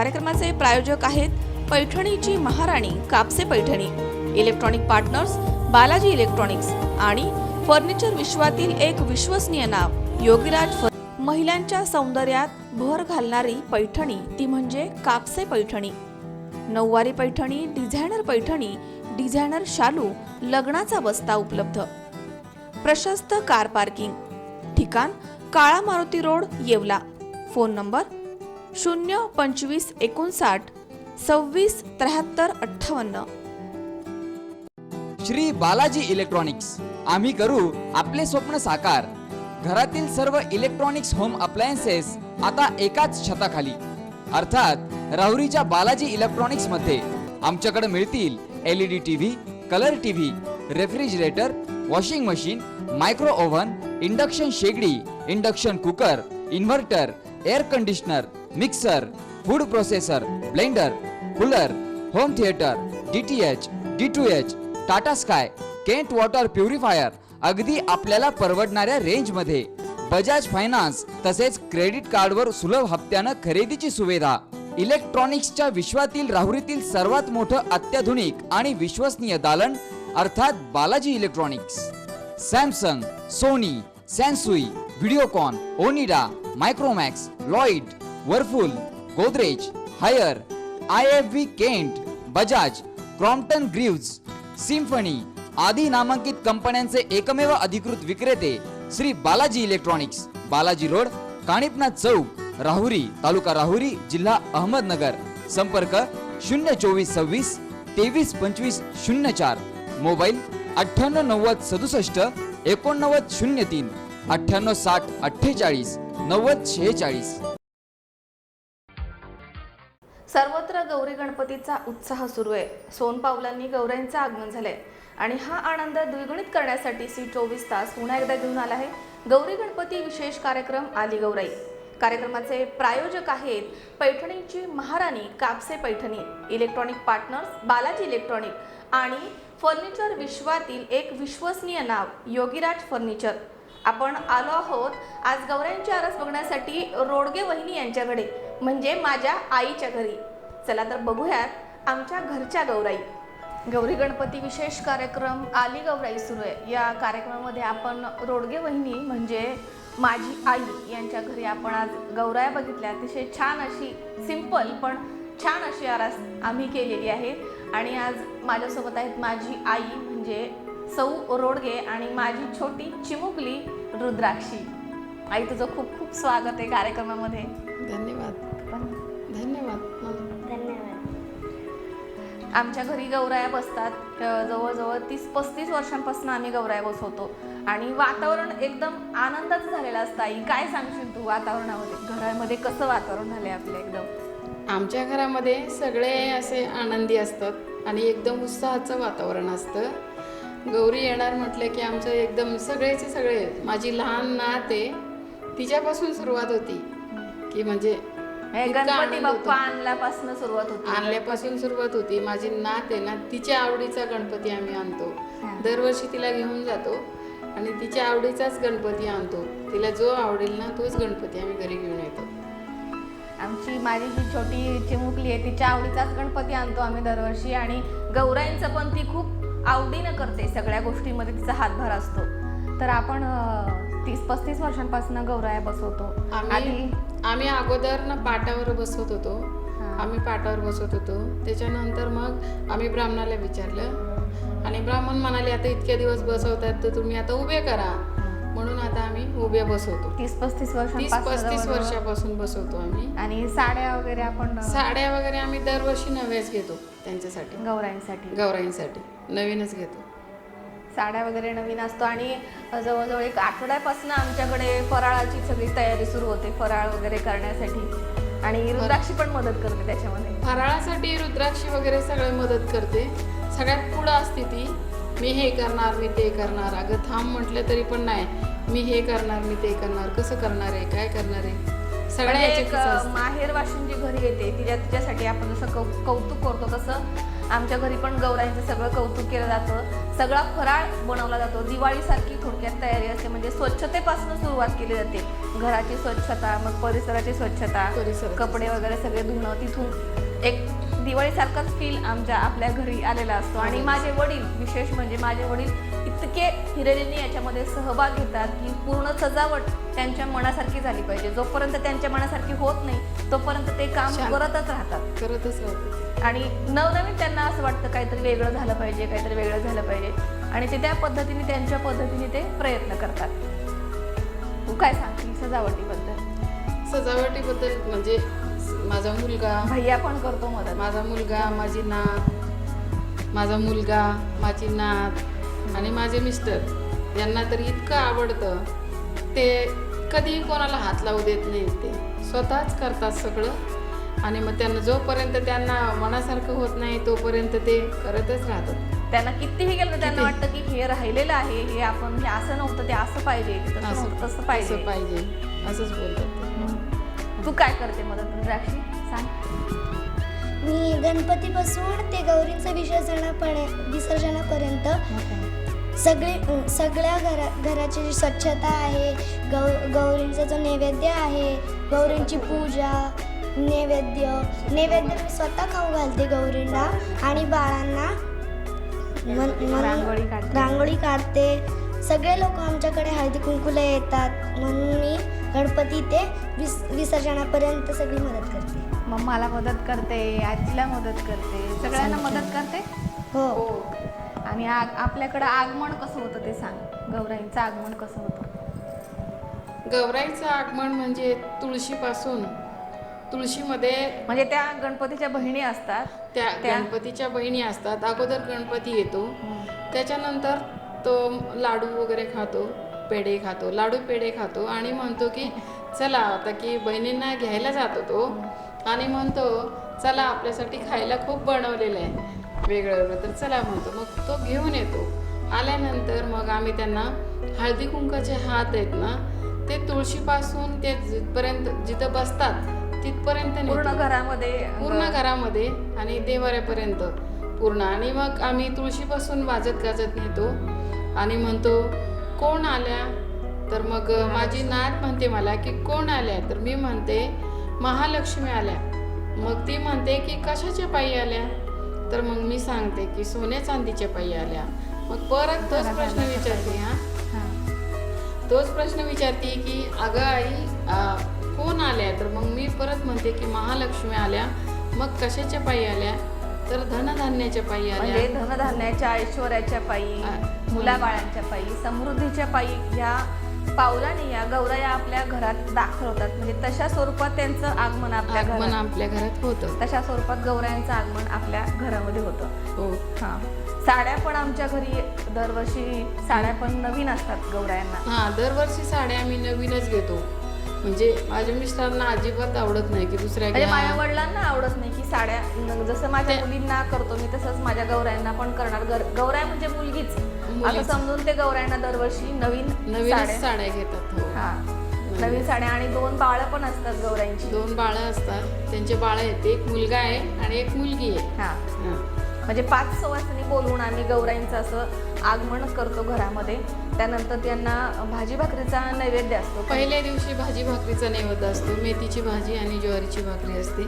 कार्यक्रमाचे प्रायोजक आहेत पैठणीची महाराणी Kapse Paithani electronic partners Balaji electronics आणि फर्निचर विश्वातील एक विश्वसनीय नाव योगीराज महिलांच्या सौंदर्यात भर घालणारी पैठणी ती म्हणजे कापसे पैठणी. नऊवारी पैठणी डिझायनर पैठणी डिझायनर शालू लग्नाचा बस्ता उपलब्ध. प्रशस्त कार पार्किंग. ठिकाण काळा Maruti road Yeola. Phone number शून्य पंचवीस एकोणसाठ सव्वीस त्र्याहत्तर अठ्ठावन्न. श्री बालाजी इलेक्ट्रॉनिक्स. आम्ही करू आपले स्वप्न साकार. घरातील सर्व इलेक्ट्रॉनिक्स होम अप्लायन्सेस आता एकाच छताखाली. अर्थात राहुरीच्या बालाजी इलेक्ट्रॉनिक्समध्ये. आमच्याकडे मिळतील L E D TV colour TV refrigerator washing machine micro oven induction शेगडी induction cooker inverter air conditioner mixer food processor blender cooler home theatre D T H D two H Tata Sky Kent water purifier अगदी आपल्याला परवडणाऱ्या रेंजमध्ये Bajaj finance तसेच credit कार्डवर सुलभ हप्त्यानं खरेदीची सुविधा. इलेक्ट्रॉनिक्सच्या विश्वातील राहुरीतील सर्वात मोठं अत्याधुनिक आणि विश्वसनीय दालन अर्थात Balaji electronics Samsung Sony Sansui Videocon Onida Micromax Lloyd Whirlpool Godrej Haier I F V Kent Bajaj Crompton Greaves Symphony आदी नामांकित कंपन्यांचे एकमेव अधिकृत विक्रेते श्री बालाजी इलेक्ट्रॉनिक्स बालाजी रोड काणिपनाथ चौक राहुरी तालुका राहुरी जिल्हा अहमदनगर. संपर्क शून्य चोवीस सव्वीस तेवीस पंचवीस शून्य चार. मोबाईल अठ्ठ्याण्णव नव्वद सदुसष्ट एकोणनव्वद शून्य तीन अठ्ठ्याण्णव साठ अठ्ठेचाळीस नव्वद शेहेचाळीस. सर्वत्र गौरी गणपतीचा उत्साह सुरू आहे. सोनपावलांनी गौऱ्यांचं आगमन झालंय. आणि हा आनंद द्विगुणित करण्यासाठी सी चोवीस तास पुन्हा एकदा घेऊन आला आहे. गौरी गणपती विशेष कार्यक्रम आली गौराई. कार्यक्रमाचे प्रायोजक आहेत पैठणीची महाराणी Kapse Paithani electronic partners Balaji electronic आणि फर्निचर विश्वातील एक विश्वसनीय नाव योगीराज फर्निचर. आपण आलो आहोत आज गौऱ्यांची आरस बघण्यासाठी रोडगे वहिनी यांच्याकडे. म्हणजे माझ्या आईच्या घरी. चला तर बघूयात आमच्या घरच्या गौराई. गौरी गणपती विशेष कार्यक्रम आली गौराई सुरू आहे. या कार्यक्रमामध्ये आपण रोडगे वहिनी म्हणजे माझी आई यांच्या घरी आपण आज गौराया बघितल्या. अतिशय छान अशी सिंपल पण छान अशी आरास आम्ही केलेली आहे. आणि आज माझ्यासोबत आहेत माझी आई म्हणजे सौ रोडगे आणि माझी छोटी चिमुकली रुद्राक्षी. आई तुझं खूप खूप स्वागत आहे कार्यक्रमामध्ये. धन्यवाद. धन्यवाद. मला आमच्या घरी गौराया बसतात. जवळजवळ तीस पस्तीस वर्षांपासून आम्ही गौराया बसवतो. आणि वातावरण एकदम आनंदाचं झालेलं असतं आई. काय सांगशील तू वातावरणामध्ये? घरामध्ये कसं वातावरण झालंय आपलं एकदम? आमच्या घरामध्ये सगळे असे आनंदी असतात आणि एकदम उत्साहाचं वातावरण असतं. गौरी येणार म्हटलं की आमचं एकदम सगळेचे सगळे माझी लहान नात आहे तिच्यापासून सुरुवात होती. की म्हणजे हे इतका गणपती आनंद होतो. बाप्पा आणल्यापासून सुरुवात होती. आणल्यापासून सुरुवात होती. माझी नात आहे ना तिच्या आवडीचा गणपती आम्ही आणतो. हा. दरवर्षी तिला घेऊन जातो आणि तिच्या आवडीचाच गणपती आणतो. तिला जो आवडेल ना तोच गणपती आम्ही घरी घेऊन येतो. आमची माझी जी छोटी चिमुकली आहे तिच्या आवडीचाच गणपती आणतो आम्ही दरवर्षी आणि गौराईंचं पण ती खूप आवडीनं करते. सगळ्या गोष्टींमध्ये तिचा हातभार असतो. तर आपण तीस पस्तीस वर्षांपासून गौराया बसवतो. आम्ही आधी आम्ही अगोदर ना पाटावर बसवत होतो. आम्ही पाटावर बसवत होतो. त्याच्यानंतर मग आम्ही ब्राह्मणाला विचारलं. आणि ब्राह्मण म्हणाले आता इतके दिवस बसवतात तर तुम्ही आता उभे करा. म्हणून आता आम्ही उभे बसवतो. तीस पस्तीस तीस वर्षांपासून पस्तीस. वर्षापासून बसवतो आम्ही. आणि साड्या वगैरे आपण साड्या वगैरे आम्ही दरवर्षी नव्याच घेतो त्यांच्यासाठी. गौराईंसाठी गौराईंसाठी नवीनच घेतो. साड्या वगैरे नवीन असतो आणि जवळजवळ एक आठवड्यापासून आमच्याकडे फराळाची सगळी तयारी सुरू होते फराळ वगैरे करण्यासाठी. आणि रुद्राक्षी पण मदत करते त्याच्यामध्ये. फराळासाठी रुद्राक्षी वगैरे सगळे मदत करते. सगळ्यात पुढं असते ती मी हे करणार मी ते करणार. अगं थांब म्हटलं तरी पण नाही. मी हे करणार मी ते करणार. कसं करणार आहे? काय करणार आहे? सगळ्या एक. माहेर वाशिन जी घरी येते तिच्या तिच्यासाठी आपण जसं कौ कौतुक करतो तसं आमच्या घरी पण गौराईंचं सगळं कौतुक केलं जातं. सगळा फराळ बनवला जातो. दिवाळीसारखी थोडक्यात तयारी असते म्हणजे स्वच्छतेपासून सुरुवात केली जाते. घराची स्वच्छता मग परिसराची स्वच्छता कपडे वगैरे सगळे धुणं तिथून एक दिवाळीसारखाच फील आमच्या आपल्या घरी आलेला असतो. आणि माझे वडील विशेष म्हणजे माझे वडील इतके हिरिरीने याच्यामध्ये सहभाग घेतात की पूर्ण सजावट त्यांच्या मनासारखी झाली पाहिजे. जोपर्यंत त्यांच्या मनासारखी होत नाही तोपर्यंत ते काम. करतच राहतात. करतच आणि नवनवीन त्यांना असं वाटतं काहीतरी वेगळं झालं पाहिजे काहीतरी वेगळं झालं पाहिजे. आणि ते त्या पद्धतीने त्यांच्या पद्धतीने ते प्रयत्न करतात. तू काय सांगशील सजावटीबद्दल? सजावटीबद्दल म्हणजे माझा मुलगा भैया पण करतो मदत. माझा मुलगा माझी नात माझा मुलगा माझी नात आणि माझे मिस्टर यांना तर इतकं आवडतं. ते कधीही कोणाला हात लावू देत नाहीत ते. स्वतःच करतात सगळं. आणि मग त्यांना जोपर्यंत त्यांना मनासारखं होत नाही तोपर्यंत ते करतच राहतात. त्यांना कितीही केलं तर त्यांना? वाटतं की हे राहिलेलं आहे हे आपण हे असं नव्हतं ते असं पाहिजे तसं पाहिजे. पाहिजे. असंच बोलतात ते. काय करते मदत रुद्राक्षी सांग. मी गणपतीपासून ते गौरींचं विसर्जनापर्यंत विसर्जनापर्यंत सगळे सगळ्या घरा घराची जी स्वच्छता आहे गौ गौरींचा जो नैवेद्य आहे गौरींची पूजा नैवेद्य नैवेद्य मी स्वतः खाऊ घालते गौरींना आणि बाळांना. मन- म्हणून रांगोळी काढते. रांगोळी काढते. सगळे लोक आमच्याकडे हळदी कुंकुला येतात. म्हणून मी गणपती ते विस विसर्जनापर्यंत सगळी मदत करते. मम्माला मदत करते आजीला मदत करते सगळ्यांना मदत करते? हो. आणि आग आपल्याकडं आगमन कसं होतं ते सांग. गौराईंचं आगमन कसं होतं? गौराईचं आगमन म्हणजे तुळशीपासून तुळशीमध्ये म्हणजे त्या गणपतीच्या बहिणी असतात. त्या गणपतीच्या बहिणी असतात. अगोदर गणपती येतो. त्याच्यानंतर तो लाडू वगैरे खातो पेढे खातो लाडू पेढे खातो आणि म्हणतो की चला आता की बहिणींना घ्यायला जातो तो. आणि म्हणतो चला आपल्यासाठी खायला खूप बनवलेलं आहे. वेगळं तर चला म्हणतो. मग तो घेऊन येतो. आल्यानंतर मग आम्ही त्यांना हळदी कुंकाचे हात आहेत ना ते तुळशीपासून ते जिथपर्यंत जिथं बसतात तिथपर्यंत पूर्ण. घरामध्ये पूर्ण घरामध्ये आणि देवाऱ्यापर्यंत पूर्ण. आणि मग आम्ही तुळशीपासून वाजत गाजत नेतो आणि म्हणतो कोण आल्या? तर मग माझी नात म्हणते मला की कोण आल्या? तर मी म्हणते महालक्ष्मी आल्या. मग ती म्हणते की कशाच्या पायी आल्या? तर मग मी सांगते की सोन्या चांदीच्या पायी आल्या. मग परत तोच प्रश्न विचारते हा. तोच प्रश्न विचारते की अगं आई कोण आल्या? तर मग मी परत म्हणते की महालक्ष्मी आल्या. मग कशाच्या पायी आल्या? तर धनधान्याच्या पायी म्हणजे आल्या धनधान्याच्या ऐश्वर्याच्या पायी मुलाबाळांच्या पायी समृद्धीच्या पायी या पावलाने या गौराया आपल्या घरात दाखल होतात. म्हणजे तशा स्वरूपात त्यांचं आगमन आपल्या आगमन घरात. आपल्या घरात होतं. तशा स्वरूपात गौरायांचं आगमन आपल्या घरामध्ये होतं. हो. हा. साड्या पण आमच्या घरी दरवर्षी साड्या पण नवीन असतात गौरायांना हा दरवर्षी साड्या आम्ही नवीनच घेतो. म्हणजे माझ्या मिस्टरांना अजिबात आवडत नाही की दुसऱ्या म्हणजे घ्या. माझ्या वडिलांना आवडत नाही की साड्या न- जसं माझ्या ते- मुलींना करतो मी तसंच माझ्या गौरायांना पण करणार. गर- गौराय म्हणजे मुलगीच. मुलीच. समजून ते गौरायांना दरवर्षी नवीन नवीनच साड्या. साड्या घेतात हो. हा. नवीन साड्या आणि दोन बाळ पण असतात गौराईंची. दोन बाळं असतात. त्यांचे बाळ आहेत. एक मुलगा आहे आणि एक मुलगी आहे. हा. हा. म्हणजे पाच सवासनी बोलवून आम्ही गौराईंचं असं आगमन करतो घरामध्ये. त्यानंतर त्यांना भाजी भाकरीचा नैवेद्य असतो. पहिल्या दिवशी भाजी भाकरीचा नैवेद्य असतो. मेथीची भाजी आणि ज्वारीची भाकरी असते.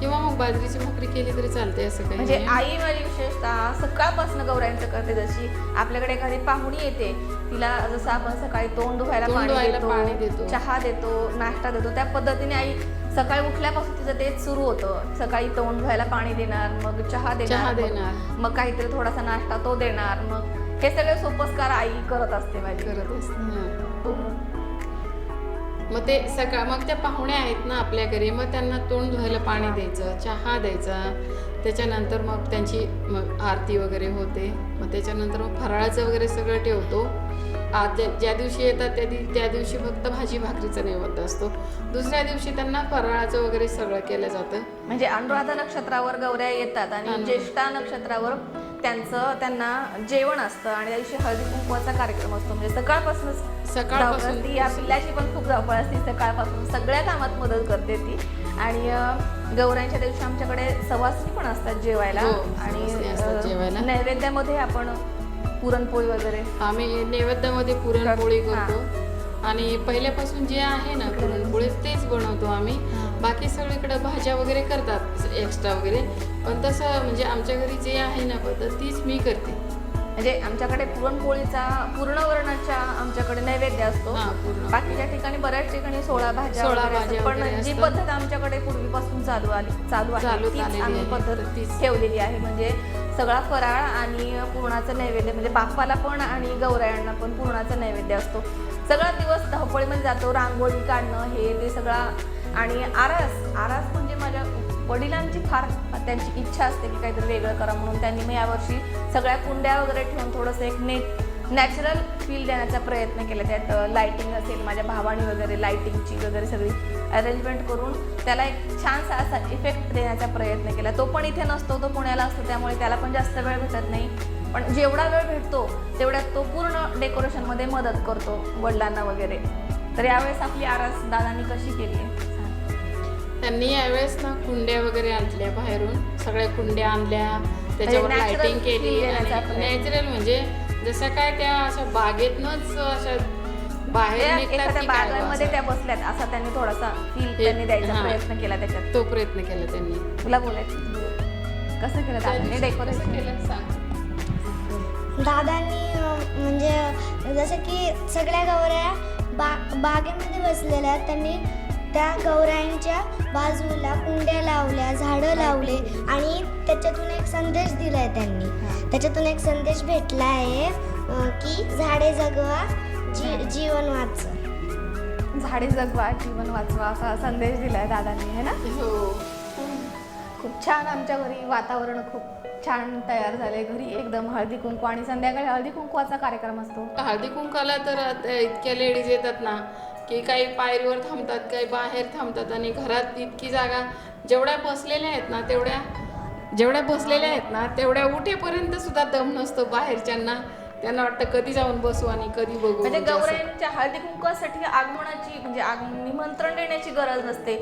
किंवा मग बाजरीची भाकरी केली तरी चालते असं काही म्हणजे. आई माझी विशेषतः सकाळपासून गौराईंचं करते. जशी आपल्याकडे एखादी पाहुणी येते तिला जसं आपण सकाळी तोंड धुवायला पाणी देतो. चहा देतो नाश्ता देतो त्या पद्धतीने आई सकाळी उठल्यापासून तिचं तेच सुरू होतं. सकाळी तोंड धुवायला पाणी देणार मग चहा देणार देणार. मग काहीतरी थोडासा नाश्ता तो देणार मग हे सगळे सोपस्कार आई करत असते माझी. करत असते हा. मग ते सकाळ मग त्या पाहुण्या आहेत ना आपल्या घरी मग त्यांना तोंड धुवायला पाणी द्यायचं चहा द्यायचा. त्याच्यानंतर मग त्यांची मग आरती वगैरे होते. मग त्याच्यानंतर मग फराळाचं वगैरे सगळं ठेवतो. आज ज्या- दिवशी येतात त्या त्या दिवशी फक्त भाजी भाकरीचा नैवेद्य असतो. दुसऱ्या दिवशी त्यांना फराळाचं वगैरे सगळं केलं जातं. म्हणजे अनुराधा नक्षत्रावर गौऱ्या येतात आणि. ज्येष्ठा नक्षत्रावर त्यांचं त्यांना जेवण असतं आणि त्या दिवशी हळदी कुंकवाचा कार्यक्रम असतो. म्हणजे सकाळपासूनच सकाळपासून असते. या पिल्लाची पण खूप धावपळ असते. सकाळपासून सगळ्या कामात मदत करते ती. आणि गौरांच्या दिवशी आमच्याकडे सवासणी पण असतात जेवायला. हो, आणि. नैवेद्यामध्ये आपण पुरणपोळी वगैरे आम्ही नैवेद्यामध्ये पुरणपोळी. करतो आणि पहिल्यापासून जे आहे ना पुरणपोळी तेच बनवतो आम्ही बाकी सगळीकडे भाज्या वगैरे करतात एक्स्ट्रा वगैरे पण तसं म्हणजे आमच्या घरी जे आहे ना पद्धत तीच मी करते म्हणजे आमच्याकडे पुरणपोळीचा पूर्ण वर्णाच्या आमच्याकडे नैवेद्य असतो. बाकीच्या ठिकाणी बऱ्याच ठिकाणी सोळा भाज्या भाज्या. पण जी. पद्धत आमच्याकडे पूर्वीपासून चालू आली चालू आहे चालू तीच आम्ही. पद्धत. ठेवलेली आहे म्हणजे सगळा फराळ आणि पूर्णाचं नैवेद्य म्हणजे बाप्पाला पण आणि गौरायांना पण पूर्णाचं नैवेद्य असतो. सगळा दिवस धावपळीमध्ये जातो रांगोळी काढणं हे ते सगळा आणि आरास आरास म्हणजे माझ्या वडिलांची फार त्यांची इच्छा असते की काहीतरी वेगळं करा म्हणून. त्यांनी मी यावर्षी सगळ्या कुंड्या वगैरे ठेवून थोडंसं एक नेट नॅचरल फील देण्याचा प्रयत्न केला. त्यात लाईटिंग असेल माझ्या भावानी वगैरे लाईटिंगची वगैरे सगळी अरेंजमेंट करून त्याला एक छानसा असा इफेक्ट देण्याचा प्रयत्न केला. तो पण इथे नसतो तो पुण्याला असतो त्यामुळे त्याला पण जास्त वेळ भेटत नाही. पण जेवढा वेळ भेटतो तेवढ्यात तो पूर्ण डेकोरेशनमध्ये मदत करतो वडिलांना वगैरे. तर यावेळेस आपली आरास दादांनी कशी केली आहे? त्यांनी यावेळेस ना कुंड्या वगैरे आणल्या बाहेरून. सगळ्या कुंड्या आणल्या त्याच्यावर लाइटिंग केली. नॅचरल म्हणजे जसं काय त्या अशा बागेतनच अशा बाहेर त्या निघतात एखाद्या की काय बागांमध्ये बुवा त्या बसल्यात असा त्यांनी थोडासा फील हे- त्यांनी द्यायचा हा. प्रयत्न केला त्याच्यात. तो प्रयत्न केला त्यांनी. तुला बोलायचं कसं केलं दादांनी? कसं डेकोरेशन केलं? सांग. दादांनी अं, म्हणजे जसं की सगळ्या गौऱ्या बा बागेमध्ये बसलेल्या आहेत. त्यांनी त्या गौरांच्या बाजूला कुंड्या लावल्या झाडं लावले आणि त्याच्यातून एक संदेश दिलाय त्यांनी. त्याच्यातून एक संदेश भेटला आहे की झाडे जगवा जी जीवन वाच झाडे जगवा जीवन वाचवा असा संदेश दिलाय दादांनी है ना? हो. खूप छान आमच्या घरी वातावरण खूप छान तयार झाले घरी एकदम हळदी कुंकू आणि संध्याकाळी हळदी कुंकवाचा कार्यक्रम असतो. हळदी कुंकाला तर इतक्या लेडीज येतात ना की काही पायरीवर थांबतात काही बाहेर थांबतात आणि घरात इतकी जागा जेवढ्या बसलेल्या आहेत ना तेवढ्या जेवढ्या बसलेल्या आहेत ना तेवढ्या उठेपर्यंत सुद्धा दम नसतो बाहेरच्यांना. त्यांना वाटतं कधी जाऊन बसू आणि कधी बघू म्हणजे म्हणजे. गौराईंच्या हळदी कुंकवासाठी आगमनाची म्हणजे आग निमंत्रण देण्याची गरज नसते.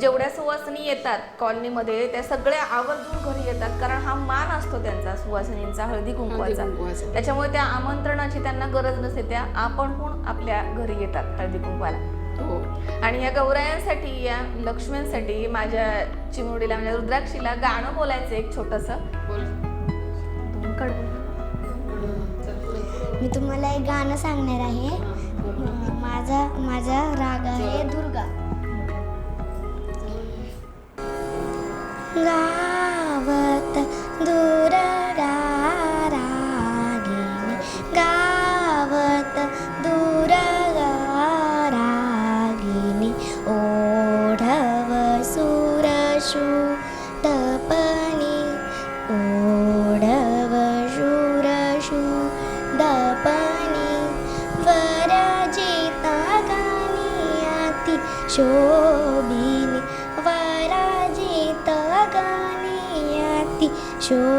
जेवढ्या सुवासिनी येतात कॉलनीमध्ये त्या सगळ्या आवर्जून घरी येतात. कारण हा मान असतो त्यांचा सुवासिनींचा हळदी कुंकवाचा. कुंकवाचा. त्याच्यामुळे त्या आमंत्रणाची त्यांना गरज नसते. त्या आपणहून आपल्या घरी येतात हळदी कुंकवाला. हो. आणि या गौरायांसाठी या लक्ष्म्यांसाठी माझ्या चिमुरडीला म्हणजे रुद्राक्षीला गाणं बोलायचं एक छोटस. बोल. मी तुम्हाला एक गाणं सांगणार आहे. माझा माझा राग आहे दुर्गा. गावत lucu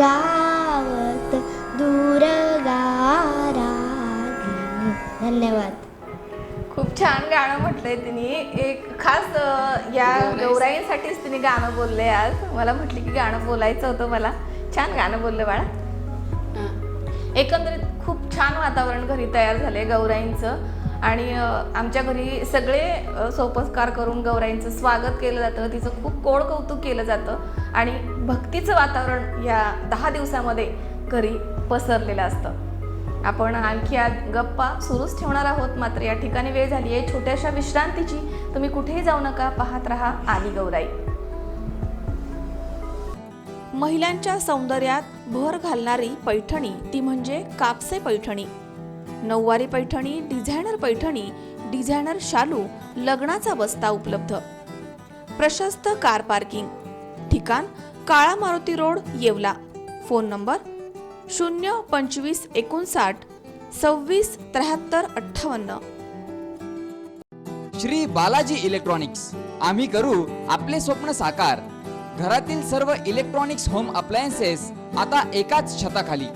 गावत रागिणी धन्यवाद खूप छान गाणं म्हटलंय तिने. एक खास या गौराई- गौराईंसाठीच तिने गाणं बोललंय आज. मला म्हटली की गाणं बोलायचं होतं मला. छान गाणं बोललं बाळा. एकंदरीत खूप छान वातावरण घरी तयार झाले गौराईंचं. आणि आमच्या घरी सगळे सोपस्कार करून गौराईंचं स्वागत केलं जातं. तिचं खूप कोड कौतुक केलं जातं. आणि भक्तीचं वातावरण या दहा दिवसामध्ये घरी पसरलेलं असतं. आपण आणखी आज गप्पा सुरूच ठेवणार आहोत मात्र या ठिकाणी वेळ झाली आहे. छोट्याशा विश्रांतीची तुम्ही कुठेही जाऊ नका पाहत राहा आली गौराई. महिलांच्या सौंदर्यात भर घालणारी पैठणी ती म्हणजे कापसे पैठणी. नऊवारी पैठणी डिझायनर पैठणी डिझायनर शालू लग्नाचा बस्ता उपलब्ध. प्रशस्त कार पार्किंग. ठिकाण काळा Maruti road Yeola. Phone number शून्य पंचवीस एकोणसाठ सव्वीस त्र्याहत्तर अठ्ठावन्न. श्री बालाजी इलेक्ट्रॉनिक्स. आम्ही करू आपले स्वप्न साकार. घरातील सर्व इलेक्ट्रॉनिक्स होम अप्लायन्सेस आता एकाच छताखाली.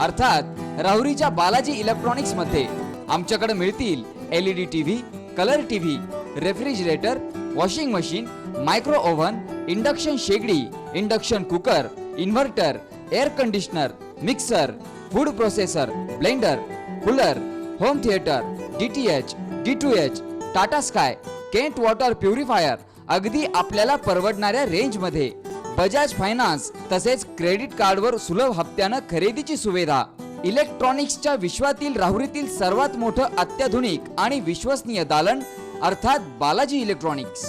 अर्थात राहुरीच्या बालाजी इलेक्ट्रॉनिक्समध्ये. आमच्याकडे मिळतील LED TV colour TV refrigerator washing machine micro oven induction शेगडी induction cooker inverter air conditioner mixer food processor blender cooler home theatre D T H D two H Tata Sky Kent water purifier अगदी आपल्याला परवडणाऱ्या रेंजमध्ये. Bajaj finance तसेच credit कार्डवर सुलभ हप्त्यानं खरेदीची सुविधा. इलेक्ट्रॉनिक्सच्या विश्वातील राहुरीतील सर्वात मोठं अत्याधुनिक आणि विश्वसनीय दालन अर्थात Balaji electronics.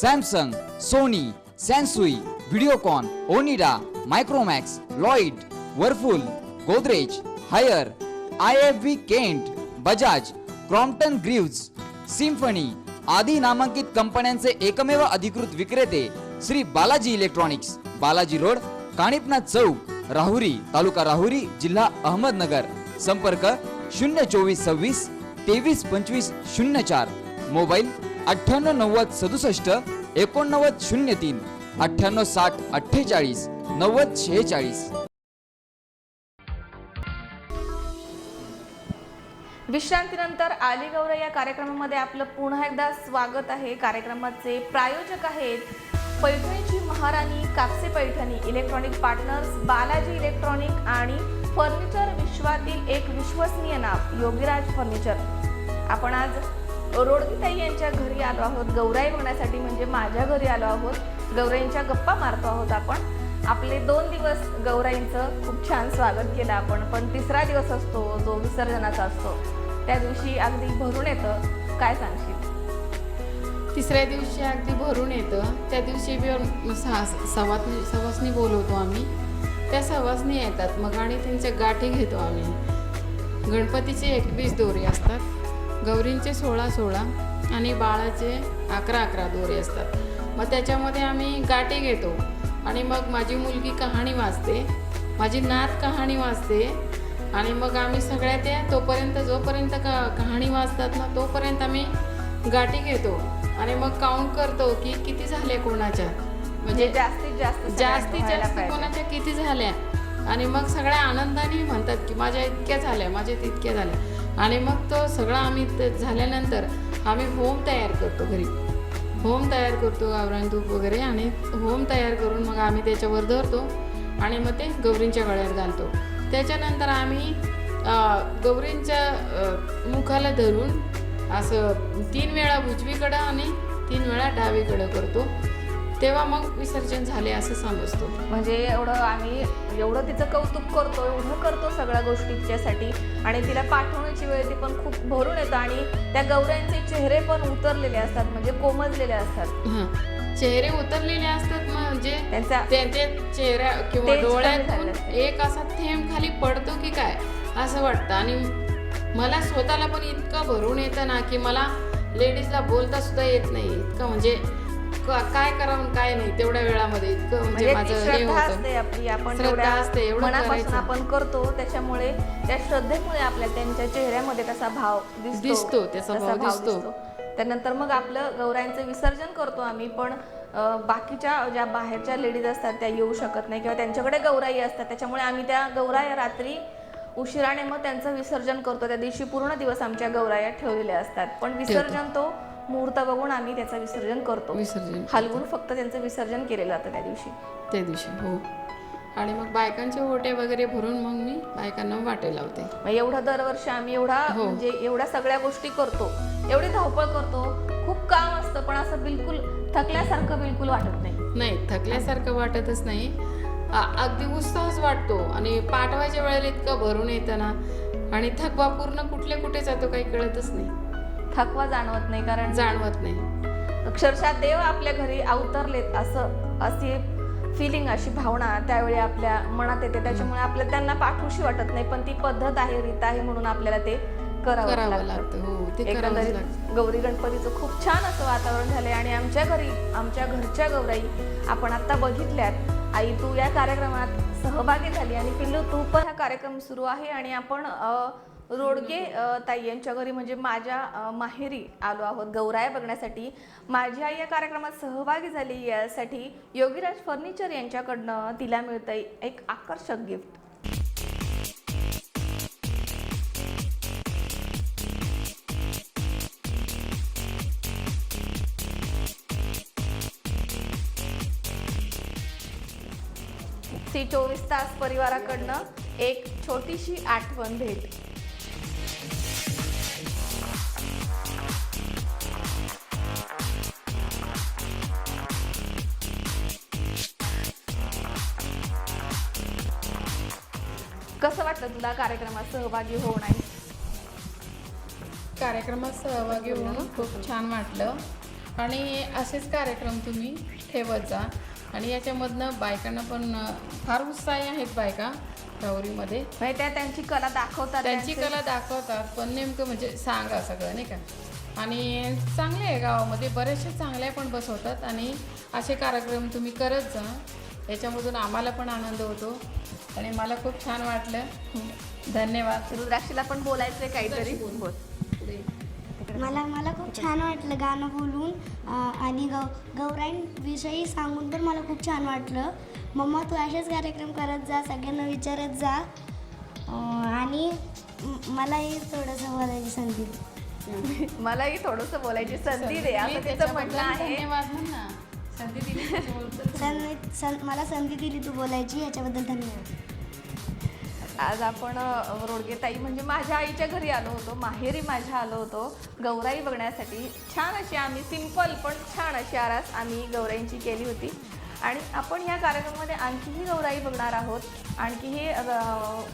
Samsung Sony Sansui Videocon Onida Micromax Lloyd Whirlpool Godrej Haier I F V Kent Bajaj Crompton Greaves Symphony आदी नामांकित कंपन्यांचे एकमेव अधिकृत विक्रेते श्री बालाजी इलेक्ट्रॉनिक्स बालाजी रोड काणिपनाथ चौक राहुरी तालुका राहुरी जिल्हा अहमदनगर. संपर्क शून्य चोवीस सव्वीस तेवीस पंचवीस शून्य चार. मोबाईल अठ्ठ्याण्णव नव्वद सदुसष्ट एकोणनव्वद शून्य तीन. अठ्ठ्याण्णव साठ अठ्ठेचाळीस नव्वद शेहेचाळीस. विश्रांतीनंतर आली गौरव या कार्यक्रमामध्ये आपलं पुन्हा एकदा स्वागत आहे. कार्यक्रमाचे प्रायोजक आहेत पैठणीची महाराणी Kapse Paithani electronic partners Balaji electronic आणि फर्निचर विश्वातील एक विश्वसनीय नाव योगीराज फर्निचर आपण आज रोडगीताई यांच्या घरी आलो आहोत. गौराई होण्यासाठी म्हणजे माझ्या घरी आलो आहोत. गौराईंच्या गप्पा मारतो आहोत आपण. आपले दोन दिवस गौराईंचं खूप छान स्वागत केलं आपण. पण तिसरा दिवस असतो जो विसर्जनाचा असतो. त्या दिवशी अगदी भरून येतं. काय सांगशील? तिसऱ्या दिवशी अगदी भरून येतं. त्या दिवशी बी सहा सवासनी सवासनी बोलवतो आम्ही. त्या सवासनी येतात. मग आणि त्यांच्या गाठी घेतो आम्ही. गणपतीचे एकवीस दोरे असतात. गौरींचे सोळा सोळा आणि बाळाचे अकरा अकरा दोरे असतात. मग त्याच्यामध्ये आम्ही गाठी घेतो. आणि मग माझी मुलगी कहाणी वाचते. माझी नात कहाणी वाचते. आणि मग आम्ही सगळ्या त्या तोपर्यंत जोपर्यंत का कहाणी वाचतात ना तोपर्यंत आम्ही गाठी घेतो. आणि मग काउंट करतो की किती झाले कोणाच्या. म्हणजे जास्तीत जास्त जास्तीत जास्त. कोणाच्या किती झाल्या. आणि मग सगळ्या आनंदाने म्हणतात की माझ्या इतक्या झाल्या माझ्या तितक्या झाल्या. आणि मग तो सगळा आम्ही झाल्यानंतर आम्ही होम तयार करतो घरी. होम तयार करतो गावरान तूप वगैरे आणि होम तयार करून मग आम्ही त्याच्यावर धरतो आणि मग ते गौरींच्या गळ्यात घालतो. त्याच्यानंतर आम्ही गौरींच्या मुखाला धरून असं तीन वेळा उजवीकडं आणि तीन वेळा डावीकडं करतो. तेव्हा मग विसर्जन झाले असं समजतो म्हणजे एवढं आम्ही एवढं तिचं कौतुक करतो एवढं करतो सगळ्या गोष्टी तिच्यासाठी. आणि तिला पाठवण्याची वेळ ती पण खूप भरून येतं आणि त्या गौऱ्यांचे चेहरे पण उतरलेले असतात म्हणजे कोमजलेले असतात. हां. चेहरे उतरलेले असतात म्हणजे त्यांचा त्यांच्या चेहऱ्या किंवा तेज कमी डोळ्यातून असेल. एक असा थेंब खाली पडतो की काय असं वाटतं. आणि मला स्वतःला पण इतकं भरून येतं ना की मला लेडीजला बोलता सुद्धा येत नाही. इतकं म्हणजे काय करावं काय नाही तेवढ्या वेळामध्ये इतकं म्हणजे म्हणजे माझं हे श्रद्धा होतं. असते आपली आपण श्रद्धा तेवढ्या असते, एवढं मनापासून करायचं. आपण करतो त्याच्यामुळे त्या श्रद्धेमुळे आपल्या त्यांच्या चेहऱ्यामध्ये तसा भाव दिसतो. दिसतो, त्याचा भाव दिसतो. त्यानंतर मग आपलं गौरायांचं विसर्जन करतो आम्ही पण अं, बाकीच्या ज्या बाहेरच्या लेडीज असतात त्या येऊ शकत नाही किंवा त्यांच्याकडे गौराई असतात. त्याच्यामुळे आम्ही त्या गौराया रात्री उशिराने मग त्यांचं विसर्जन करतो. त्या दिवशी पूर्ण दिवस आमच्या गौराया ठेवलेल्या असतात. पण विसर्जन तो मुहूर्त बघून आम्ही त्याचं विसर्जन करतो. विसर्जन हलवून फक्त त्यांचं विसर्जन केलं जातं त्या दिवशी. त्या दिवशी हो. आणि मग बायकांचे ओटे वगैरे भरून मग मी बायकांना वाटे लावते. मग एवढं दरवर्षी आम्ही एवढा हो. म्हणजे एवढ्या सगळ्या गोष्टी करतो. एवढी धावपळ करतो. खूप काम असतं पण असं बिलकुल थकल्यासारखं बिलकुल वाटत नाही. नाही थकल्यासारखं वाटतच नाही. अगदी उत्साहच वाटतो. आणि पाठवायच्या वेळेला इतकं भरून येतं ना. आणि थकवा पूर्ण कुठले कुठे जातो काही कळतच नाही. थकवा जाणवत नाही कारण जाणवत नाही. अक्षरशः देव आपल्या घरी अवतरलेत असं अशी फिलिंग अशी भावना त्यावेळी आपल्या मनात येते. त्याच्यामुळे आपल्याला त्यांना पाठवशी वाटत नाही पण ती पद्धत आहे रीत आहे म्हणून आपल्याला ते करावं लागतं. हो एकंदरीत लागतं. गौरी गणपतीचं खूप छान असं वातावरण झालंय आणि आमच्या घरी आमच्या घरच्या गौराई आपण आता बघितल्यात. आई तू या कार्यक्रमात सहभागी झाली आणि पिल्लू तू पण हा कार्यक्रम सुरू आहे आणि आपण रोडगे ताई यांच्या घरी म्हणजे माझ्या माहेरी आलो आहोत. गौराया बघण्यासाठी. माझी आई या कार्यक्रमात सहभागी झाली. यासाठी योगीराज फर्निचर यांच्याकडनं तिला मिळतंय एक आकर्षक गिफ्ट. सी चोवीस तास परिवाराकडनं एक छोटीशी आठवण भेट. तुला कार्यक्रमात सहभागी होऊन आहे कार्यक्रमात सहभागी होऊन खूप छान वाटलं. आणि असेच कार्यक्रम तुम्ही ठेवत जा. आणि याच्यामधनं बायकांना पण फार उत्साही आहेत बायका गौरीमध्ये म्हणजे त्या त्यांची कला दाखवतात त्यांची त्यांचे- कला दाखवतात पण नेमकं म्हणजे सांगा सगळं नाही का? आणि चांगले आहे गावामध्ये बरेचसे चांगले पण बसवतात. आणि असे कार्यक्रम तुम्ही करत जा. याच्यामधून आम्हाला पण आनंद होतो. आणि मला खूप छान वाटलं. धन्यवाद. रुद्राक्षीला पण बोलायचंय काहीतरी. बोल. मला मला खूप छान वाटलं गाणं बोलून. आणि गौ गौराईंविषयी सांगून पण मला खूप छान वाटलं. मम्मा तू असेच कार्यक्रम करत जा सगळ्यांना विचारत जा. आणि मलाही थोडंसं बोलायची संधी. मलाही थोडस बोलायची संधी दे. असं तिचं म्हणणं आहे. धन्यवाद म्हण ना. संधी दिली मला संधी दिली तू बोलायची याच्याबद्दल धन्यवाद. आज आपण अ, रोडगेताई म्हणजे माझ्या आईच्या घरी आलो होतो माहेरी माझ्या आलो होतो गौराई बघण्यासाठी. छान अशी आम्ही सिंपल पण छान अशी आरास आम्ही गौराईंची केली होती. आणि आपण या कार्यक्रमामध्ये आणखीही गौराई बघणार आहोत आणखीही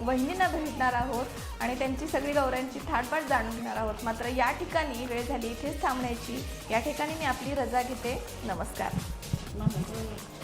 वहिनींना भेटणार आहोत आणि त्यांची सगळी गौराईंची थाटबाट जाणून घेणार आहोत. मात्र या ठिकाणी वेळ झाली इथेच थांबण्याची. या ठिकाणी मी आपली रजा घेते. नमस्कार. नमस्कार.